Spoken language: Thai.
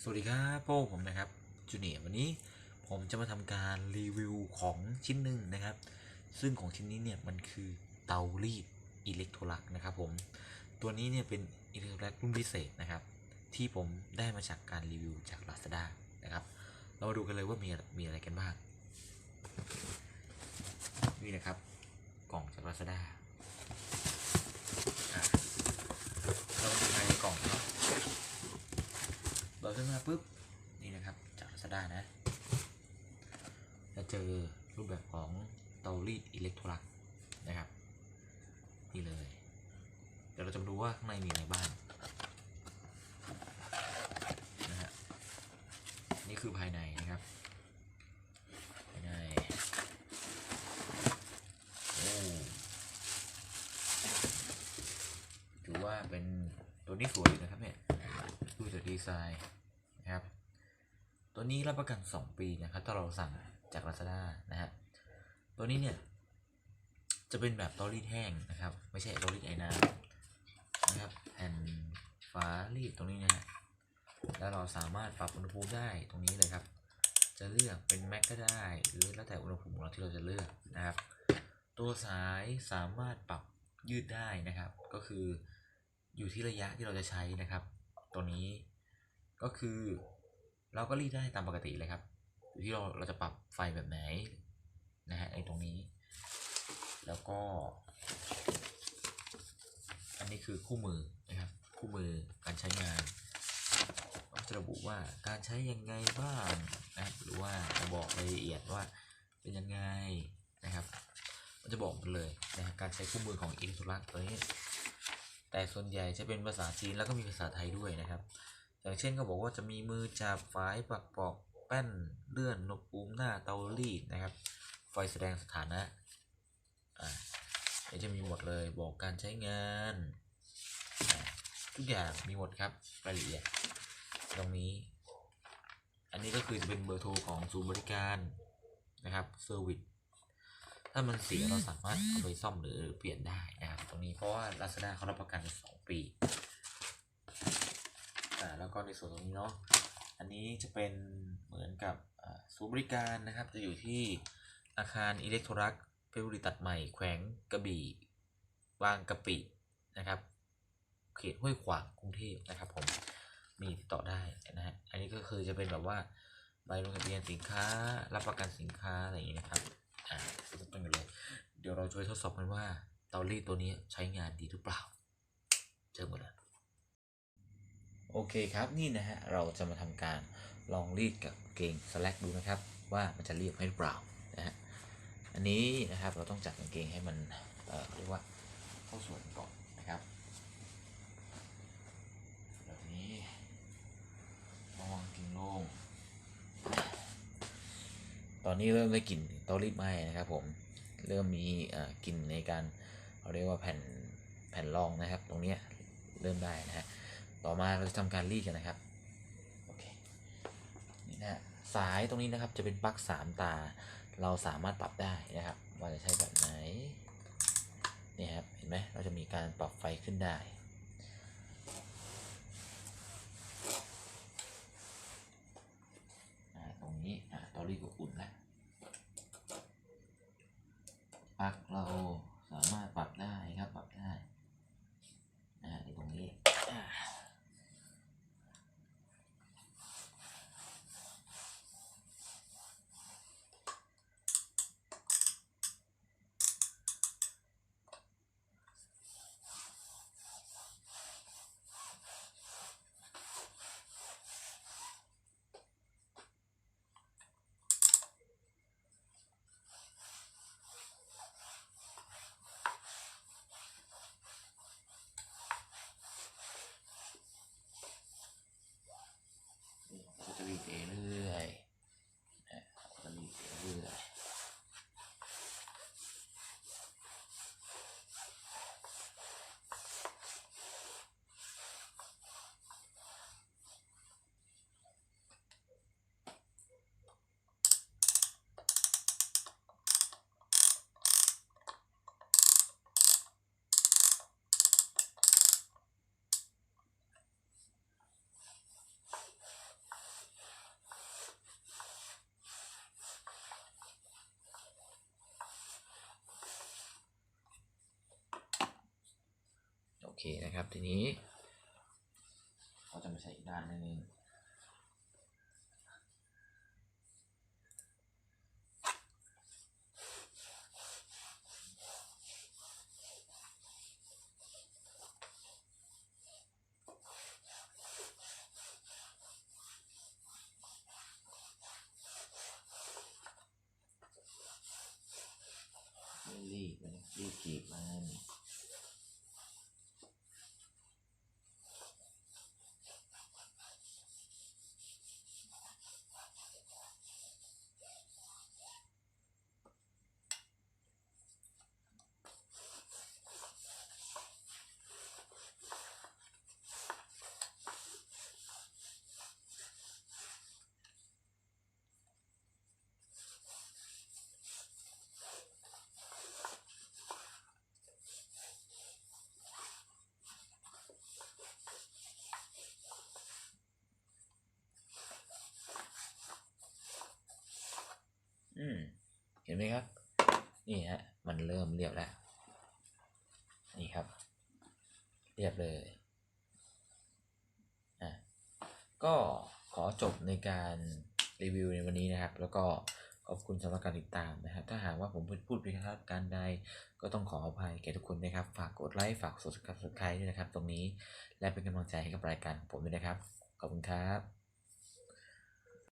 สวัสดีครับพวกผมนะครับจูเนียวันนี้ผมจะมาทำการรีวิวของชิ้นหนึ่งนะครับ ซึ่งของชิ้นนี้เนี่ยมันคือเตารีดอิเล็กโทรลักนะครับผมตัวนี้เนี่ยเป็นอิเล็กโทรลักรุ่นพิเศษนะครับ ที่ผมได้มาจากการรีวิวจาก Lazada นะครับ เรามาดูกันเลยว่ามีมีอะไรกันบ้างนี่นะครับกล่องจาก Lazada อะเรามาดูภายในกล่องเนาะ เปิด ขึ้นมาปุ๊บนี่นะครับจาก Lazada นะ จะเจอรูปแบบของเตารีดอิเล็กโทรลักนะครับ นี่เลย เดี๋ยวเราจะมาดูว่าข้างในมีอะไรบ้างนะฮะนี่คือภายในนะครับภายในโอ้ถือว่าเป็นตัวนี้สวยนะครับเนี่ยดูจากดีไซน์ นะครับ ตัวนี้รับประกัน 2 ปีนะครับ ถ้าเราสั่งจาก Lazada นะฮะตัวนี้เนี่ยจะเป็นแบบตอรีดแห้งนะครับ ไม่ใช่ตอรีดไอ้น้ำนะครับแผ่นฝารีดตรงนี้นะฮะแล้วเราสามารถปรับอุณหภูมิได้ตรงนี้เลยครับ จะเลือกเป็นแม็กก็ได้ หรือแล้วแต่อุณหภูมิของเราที่เราจะเลือกนะครับ ตัวสายสามารถปรับยืดได้นะครับ ก็คืออยู่ที่ระยะที่เราจะใช้นะครับ ตัวนี้ ก็คือเราก็รีดได้ตามปกติเลยครับอยู่ที่เราเราจะปรับไฟแบบไหนนะฮะไอ้ตรงนี้ แล้วก็ อันนี้คือคู่มือนะครับ คู่มือการใช้งานก็จะระบุว่าการใช้ยังไงบ้างนะรหรือว่าจะบอกรายละเอียดว่าเป็นยังไงนะครับมันจะบอกหมดเลยนะการใช้คู่มือของอินสุลักตัวนี้แต่ส่วนใหญ่จะเป็นภาษาจีนแล้วก็มีภาษาไทยด้วยนะครับ อย่างเช่นก็บอกว่าจะมีมือจับฝายปักปอกแป้นเลื่อนอุณหภูมหน้าเตารีดนะครับ ไฟแสดงสถานะอ่าจะมีหมดเลยบอกการใช้งาน ทุกอย่างมีหมดครับรายละเอียดตรงนี้ อันนี้ก็คือจะเป็นเบอร์โทรของศูนย์บริการนะครับเซอร์วิสถ้ามันเสียเราสามารถเอาไปซ่อมหรือเปลี่ยนได้นะครับตรงนี้เพราะว่า Lazada เขารับประกัน 2 ปี อ่าแล้วก็ในส่วนตรงนี้เนาะอันนี้จะเป็นเหมือนกับศูนย์บริการนะครับ จะอยู่ที่อาคารอิเล็กโทรลักเพชรบุรีตัดใหม่แขวงกระบี่บางกะปินะครับ เขตห้วยขวางกรุงเทพนะครับ ผมมีติดต่อได้นะฮะอันนี้ก็คือจะเป็นแบบว่าใบลงทะเบียนสินค้า รับประกันสินค้าอะไรอย่างนี้นะครับอ่าต้นกันเลยเดี๋ยวเราจะไปทดสอบกันว่าเตารีดตัวนี้ใช้งานดีหรือเปล่า เจอหมดแล้ว โอเคครับนี่นะฮะเราจะมาทำการลองรีดกับเกงสแลกดูนะครับ ว่ามันจะเรียบให้หรือเปล่านะฮะอันนี้นะครับเราต้องจัดกางเกงให้มันเอ่อเรียกว่าเข้าส่วนก่อนนะครับแล้วทีนี้มาวางกางเกงลง ตอนนี้เริ่มได้กลิ่นเตารีดไหมนะครับผมเริ่มมีเอ่อกลิ่นในการเขาเรียกว่าแผ่นแผ่นรองนะครับ ตรงเนี้ยเริ่มได้นะฮะ ต่อมาเราจะทำการรีดกันนะครับโอเคนี่นะสายตรงนี้นะครับจะเป็นปลั๊กสามตา เราสามารถปรับได้นะครับ ว่าจะใช้แบบไหนนี่ครับเห็นไหมเราจะมีการปรับไฟขึ้นได้ตรงนี้อ่าตอรี่ก็อุ่นแล้วปลั๊กเรา เคนะครับทีนี้เราจะมาใช้อีกด้านนึงไม่รีบรีบกีบมัน อืม เห็นไหมครับ นี่ฮะมันเริ่มเรียบแล้ว นี่ครับ เรียบเลยอะก็ขอจบในการรีวิวในวันนี้นะครับ แล้วก็ขอบคุณสำหรับการติดตามนะครับ ถ้าหากว่าผมพูดผิดพลาดการใด ก็ต้องขออภัยแก่ทุกคนนะครับ ฝากกดไลค์ฝากกด subscribe ด้วยนะครับ ตรงนี้และเป็นกำลังใจให้กับรายการของผมด้วยนะครับ ขอบคุณครับ